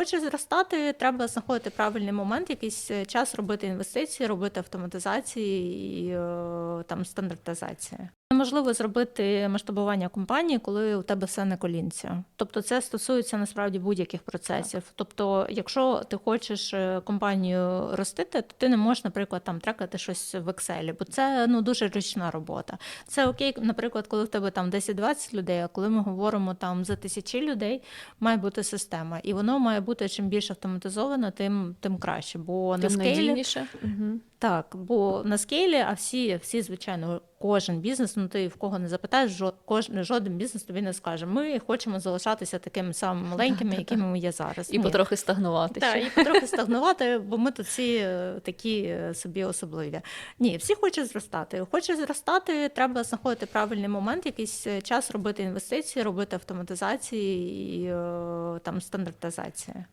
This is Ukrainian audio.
Хочеш зростати, треба знаходити правильний момент, якийсь е, час робити інвестиції, робити автоматизації і е, там стандартизації. Неможливо зробити масштабування компанії, коли у тебе все на колінці. Тобто, це стосується насправді будь-яких процесів. Тобто, якщо ти хочеш е, компанію ростити, то ти не можеш, наприклад, там трекати щось в Excel, бо це ну дуже ручна робота. Це окей, наприклад, коли в тебе там 10-20 людей, а коли ми говоримо там за тисячі людей, має бути система, і воно має бути чим більше автоматизовано, тим тим краще. Бо на скейлі надійніше. Угу. Так, бо на скейлі, а всі, всі, звичайно, кожен бізнес, ну ти в кого не запитаєш, жо, кожен, жоден бізнес тобі не скаже. Ми хочемо залишатися такими самими маленькими, якими ми є зараз. І Ні. потрохи стагнувати. Так, ще. і потрохи стагнувати, бо ми тут всі е, такі е, собі особливі. Ні, всі хочуть зростати. Хочеш зростати, треба знаходити правильний момент, якийсь е, час робити інвестиції, робити автоматизації і е, там стандартизації.